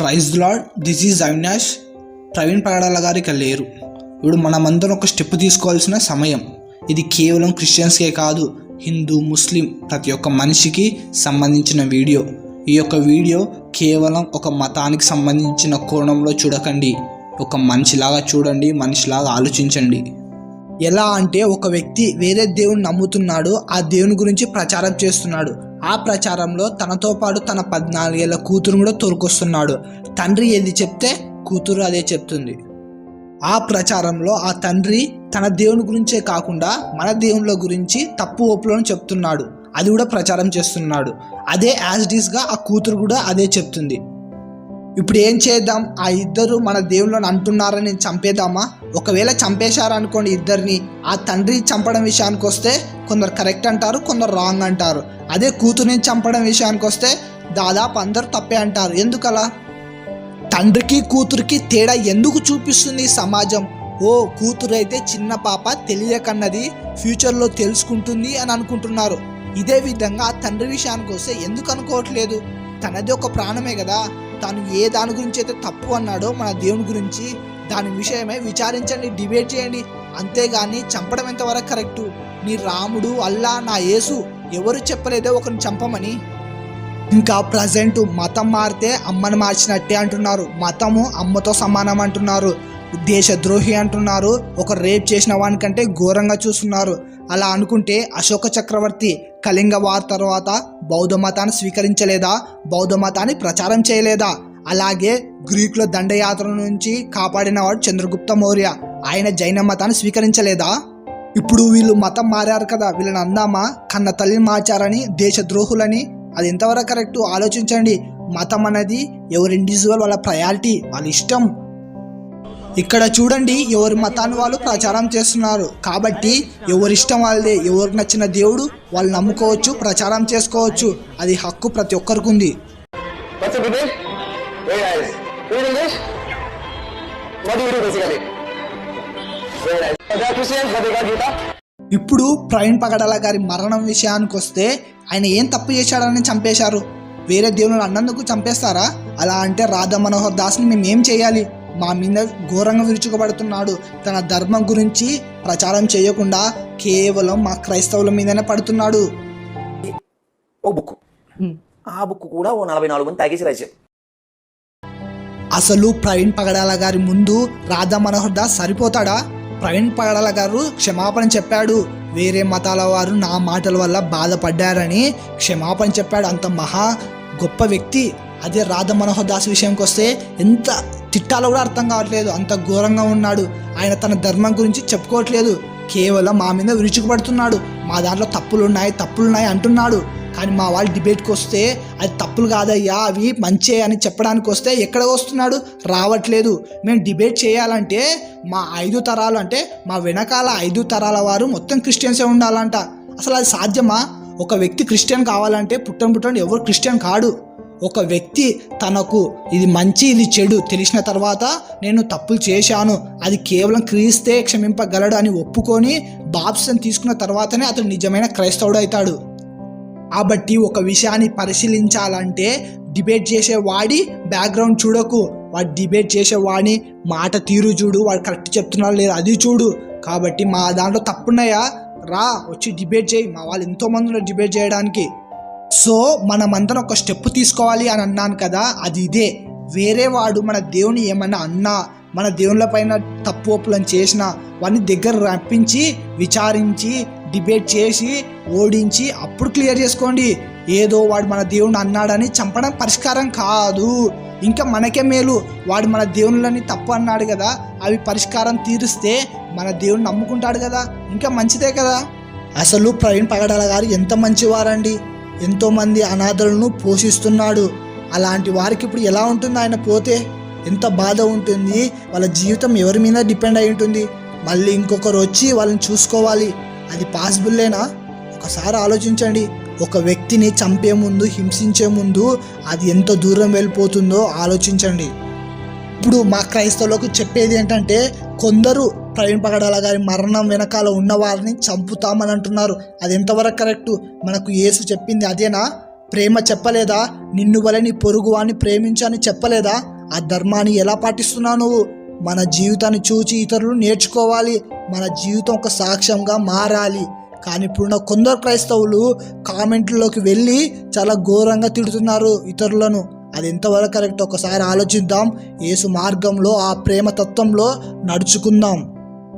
Praise Lord this is Avinash. Praveen Pagadala గారికి లేరు. ఇప్పుడు మనమందరం ఒక స్టెప్ తీసుకోవాల్సిన సమయం. ఇది కేవలం క్రిస్టియన్స్కే కాదు హిందూ ముస్లిం ప్రతి ఒక్క మనిషికి సంబంధించిన వీడియో. ఈ యొక్క వీడియో కేవలం ఒక మతానికి సంబంధించిన కోణంలో చూడకండి. ఒక మనిషిలాగా చూడండి మనిషిలాగా ఆలోచించండి. ఎలా అంటే ఒక వ్యక్తి వేరే దేవుని నమ్ముతున్నాడు ఆ దేవుని గురించి ప్రచారం చేస్తున్నాడు. ఆ ప్రచారంలో తనతో పాటు తన పద్నాలుగేళ్ళ కూతురు కూడా తోలుకొస్తున్నాడు. తండ్రి ఏది చెప్తే కూతురు అదే చెప్తుంది. ఆ ప్రచారంలో ఆ తండ్రి తన దేవుని గురించే కాకుండా మన దేవుళ్ళ గురించి తప్పు ఒప్పులను చెప్తున్నాడు. అది కూడా ప్రచారం చేస్తున్నాడు. అదే యాజ్ డీస్గా ఆ కూతురు కూడా అదే చెప్తుంది. ఇప్పుడు ఏం చేద్దాం? ఆ ఇద్దరు మన దేవుళ్ళని అంటున్నారని చంపేద్దామా? ఒకవేళ చంపేశారనుకోండి ఇద్దరిని ఆ తండ్రి చంపడం విషయానికి వస్తే కొందరు కరెక్ట్ అంటారు కొందరు రాంగ్ అంటారు. అదే కూతురిని చంపడం విషయానికి వస్తే దాదాపు అందరు తప్పే అంటారు. ఎందుకలా? తండ్రికి కూతురికి తేడా ఎందుకు చూపిస్తుంది సమాజం? ఓ కూతురు అయితే చిన్న పాప తెలియకన్నది ఫ్యూచర్లో తెలుసుకుంటుంది అని అనుకుంటున్నారు. ఇదే విధంగా ఆ తండ్రి విషయానికి వస్తే ఎందుకు అనుకోవట్లేదు? తనది ఒక ప్రాణమే కదా. తాను ఏ దాని గురించి అయితే తప్పు అన్నాడో మన దేవుని గురించి దాని విషయమై విచారించండి డిబేట్ చేయండి. అంతేగాని చంపడం ఎంతవరకు కరెక్టు? నీ రాముడు అల్లా నా యేసు ఎవరు చెప్పలేదో ఒకరిని చంపమని. ఇంకా ప్రజెంట్ మతం మారితే అమ్మని మార్చినట్టే అంటున్నారు. మతము అమ్మతో సమానం అంటున్నారు. దేశద్రోహి అంటున్నారు. ఒక రేప్ చేసిన వానికంటే ఘోరంగా చూస్తున్నారు. అలా అనుకుంటే అశోక చక్రవర్తి కళింగ వార్ తర్వాత బౌద్ధ మతాన్ని స్వీకరించలేదా? బౌద్ధ మతాన్ని ప్రచారం చేయలేదా? అలాగే గ్రీకుల దండయాత్ర నుంచి కాపాడినవాడు చంద్రగుప్త మౌర్య. ఆయన జైన మతాన్ని స్వీకరించలేదా? ఇప్పుడు వీళ్ళు మతం మారారు కదా వీళ్ళని అందామా? కన్న తల్లిని మార్చారని దేశద్రోహులని? అది ఎంతవరకు కరెక్ట్? ఆలోచించండి. మతం అనేది ఎవరి ఇండివిజువల్ వాళ్ళ ప్రయారిటీ వాళ్ళ ఇష్టం. ఇక్కడ చూడండి ఎవరి మతాన్ని వాళ్ళు ప్రచారం చేస్తున్నారు. కాబట్టి ఎవరి ఇష్టం వాళ్ళదే ఎవరికి నచ్చిన దేవుడు వాళ్ళు నమ్ముకోవచ్చు ప్రచారం చేసుకోవచ్చు. అది హక్కు ప్రతి ఒక్కరికి ఉంది. ఇప్పుడు ప్రవీణ్ పగడాల గారి మరణం విషయానికి వస్తే ఆయన ఏం తప్పు చేశాడని చంపేశారు? వేరే దేవుని అన్నందుకు చంపేస్తారా? అలా అంటే రాధా మనోహర్ దాస్ని మేము ఏం చేయాలి? మా మీద ఘోరంగా విరుచుకుపడుతున్నాడు. తన ధర్మం గురించి ప్రచారం చేయకుండా కేవలం మా క్రైస్తవుల మీదనే పడుతున్నాడు. ఓ బుక్ ఆ బుక్ కూడా ఓ నలభై నాలుగు మంది తాగేసి రాశారు. అసలు ప్రవీణ్ పగడాల గారి ముందు రాధా మనోహర్ దాస్ సరిపోతాడా? ప్రవీణ్ పగడాల గారు క్షమాపణ చెప్పాడు. వేరే మతాల వారు నా మాటల వల్ల బాధపడ్డారని క్షమాపణ చెప్పాడు. అంత మహా గొప్ప వ్యక్తి. అదే రాధా మనోహర్ దాస్ విషయంకి వస్తే ఎంత తిట్టాలో కూడా అర్థం కావట్లేదు. అంత ఘోరంగా ఉన్నాడు. ఆయన తన ధర్మం గురించి చెప్పుకోవట్లేదు. కేవలం మా మీద విరుచుకుపడుతున్నాడు. మా దాంట్లో తప్పులు ఉన్నాయి తప్పులు ఉన్నాయి అంటున్నాడు. కానీ మా వాళ్ళు డిబేట్కి వస్తే అది తప్పులు కాదయ్యా అవి మంచే అని చెప్పడానికి వస్తే ఎక్కడ వస్తున్నాడు? రావట్లేదు. మేము డిబేట్ చేయాలంటే మా ఐదు తరాలు అంటే మా వెనకాల ఐదు తరాల వారు మొత్తం క్రిస్టియన్సే ఉండాలంట. అసలు అది సాధ్యమా? ఒక వ్యక్తి క్రిస్టియన్ కావాలంటే పుట్టం పుట్టం ఎవరు క్రిస్టియన్ కాడు. ఒక వ్యక్తి తనకు ఇది మంచి ఇది చెడు తెలిసిన తర్వాత నేను తప్పులు చేశాను అది కేవలం క్రీస్తే క్షమింపగలడు అని ఒప్పుకొని బాప్సం తీసుకున్న తర్వాతనే అతడు నిజమైన క్రైస్తవుడు అవుతాడు. కాబట్టి ఒక విషయాన్ని పరిశీలించాలంటే డిబేట్ చేసేవాడి బ్యాక్గ్రౌండ్ చూడకు. వాడు డిబేట్ చేసేవాడిని మాట తీరు చూడు వాడు కరెక్ట్ చెప్తున్నాడు లేదు అది చూడు. కాబట్టి మా దాంట్లో తప్పున్నాయా? రా వచ్చి డిబేట్ చేయి. మా వాళ్ళు ఎంతోమంది ఉన్నారు డిబేట్ చేయడానికి. సో మనమందరం ఒక స్టెప్ తీసుకోవాలి అని అన్నాను కదా అది ఇదే. వేరే వాడు మన దేవుని ఏమన్నా అన్నా మన దేవుళ్ళ పైన తప్పు ఒప్పులను చేసినా వాడిని దగ్గర రప్పించి విచారించి డిబేట్ చేసి ఓడించి అప్పుడు క్లియర్ చేసుకోండి. ఏదో వాడు మన దేవుని అన్నాడని చంపడం పరిష్కారం కాదు. ఇంకా మనకే మేలు. వాడు మన దేవుళ్ళని తప్పు అన్నాడు కదా అవి పరిష్కారం తీరిస్తే మన దేవుని నమ్ముకుంటాడు కదా. ఇంకా మంచిదే కదా. అసలు ప్రవీణ్ పగడాల గారు ఎంత మంచివారండి. ఎంతోమంది అనాథలను పోషిస్తున్నాడు. అలాంటి వారికి ఇప్పుడు ఎలా ఉంటుంది ఆయన పోతే? ఎంత బాధ ఉంటుంది. వాళ్ళ జీవితం ఎవరి మీద డిపెండ్ అయి ఉంటుంది? మళ్ళీ ఇంకొకరు వచ్చి వాళ్ళని చూసుకోవాలి. అది పాసిబుల్లేనా? ఒకసారి ఆలోచించండి. ఒక వ్యక్తిని చంపే ముందు హింసించే ముందు అది ఎంత దూరం వెళ్ళిపోతుందో ఆలోచించండి. ఇప్పుడు మా క్రైస్తవులకు చెప్పేది ఏంటంటే కొందరు ట్రైన్ పగడాల గారి మరణం వెనకాల ఉన్న వారిని చంపుతామని అంటున్నారు. అది ఎంతవరకు కరెక్ట్? మనకు యేసు చెప్పింది అదేనా? ప్రేమ చెప్పలేదా? నిన్ను వలె నీ పొరుగు ప్రేమించని చెప్పలేదా? ఆ ధర్మాన్ని ఎలా పాటిస్తున్నావు నువ్వు? మన జీవితాన్ని చూచి ఇతరులు నేర్చుకోవాలి. మన జీవితం ఒక సాక్ష్యంగా మారాలి. కానీ ఇప్పుడున్న కొందరు క్రైస్తవులు కామెంట్లలోకి వెళ్ళి చాలా ఘోరంగా తిడుతున్నారు ఇతరులను. అది ఎంతవరకు కరెక్ట్ ఒకసారి ఆలోచిద్దాం. యేసు మార్గంలో ఆ ప్రేమ తత్వంలో నడుచుకుందాం.